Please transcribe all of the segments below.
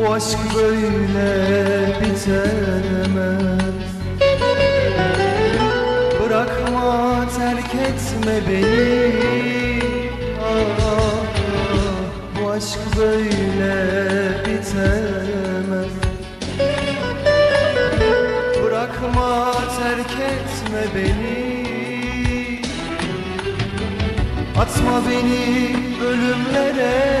Bu aşk böyle bitemez. Bırakma terk etme beni. Ah, Bu aşk böyle bitemez. Bırakma terk etme beni. Atma beni ölümlere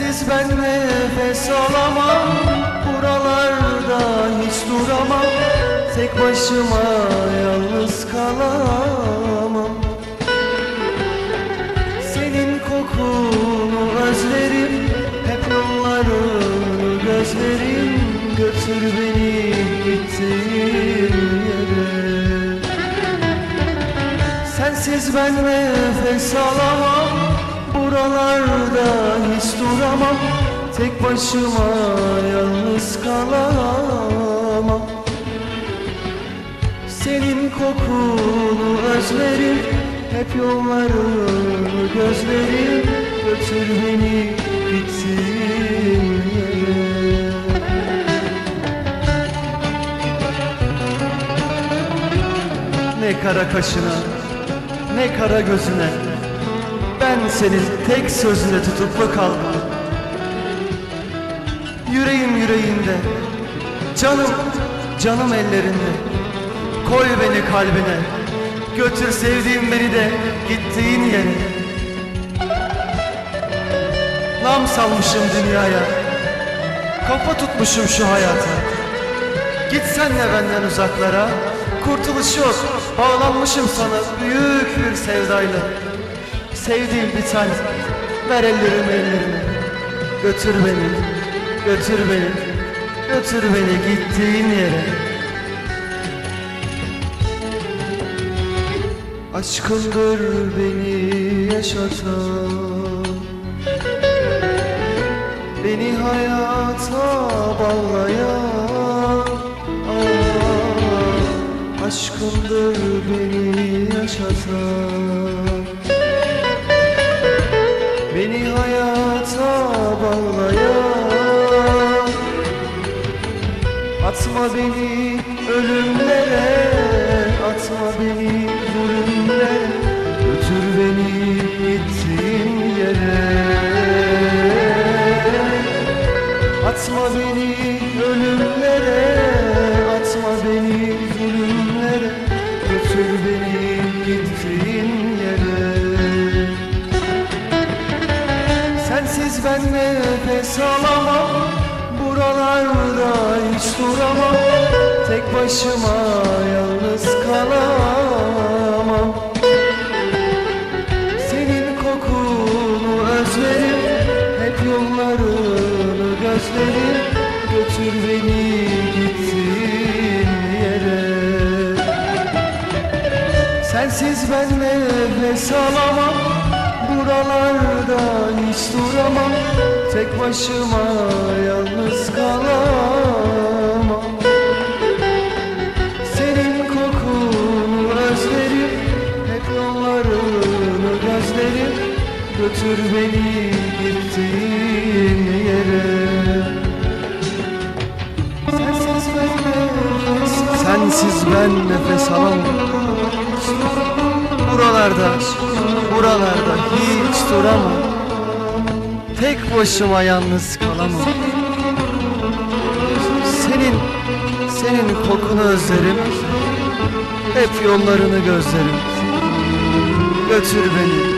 Sensiz ben nefes alamam. Buralarda hiç duramam. Tek başıma yalnız kalamam. Senin kokunu özlerim. Hep yollarını gözlerim. Götür beni gittiğin yere. Sensiz ben nefes alamam Buralarda hiç duramam. Tek başıma yalnız kalamam. Senin kokunu özlerim. Hep yollarını gözlerim. Götür beni gittiğin yere Ne kara kaşına, ne kara gözüne Ben senin tek sözüne tutuklu kaldım Yüreğim yüreğinde, canım, canım ellerinde. Koy beni kalbine, götür sevdiğim beni de gittiğin yere. Nam salmışım dünyaya, kafa tutmuşum şu hayata. Git senle benden uzaklara Kurtuluş yok Bağlanmışım sana büyük bir sevdayla Sevdiğim bir tane Ver ellerimi ellerime Götür beni Götür beni Götür beni gittiğin yere. Aşkındır beni yaşatan. Beni hayata bağlayan. Ah, Aşkındır beni yaşatan Atma beni ölümlere Atma beni zulümlere Götür beni gittiğin yere. Atma beni ölümlere Atma beni zulümlere Götür beni gittiğin yere. Sensiz ben nefes alamam hiç duramam. Tek başıma yalnız kalamam. Senin kokunu özlerim. Hep yollarını gözlerim. Götür beni gittiğin yere. Sensiz ben nefes alamam. Buralarda hiç duramam. Tek başıma yalnız kalamam Götür beni gittiğin yere. Sensiz ben nefes Sensiz ben nefes alamam. Buralarda, buralarda hiç duramam. Tek başıma yalnız kalamam. Senin, senin kokunu özlerim Hep yollarını gözlerim. Götür beni,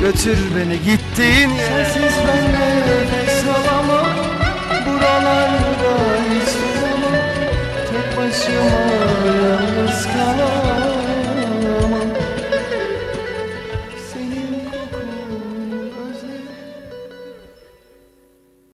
götür beni gittiğin yere. Sensiz ben nefes alamam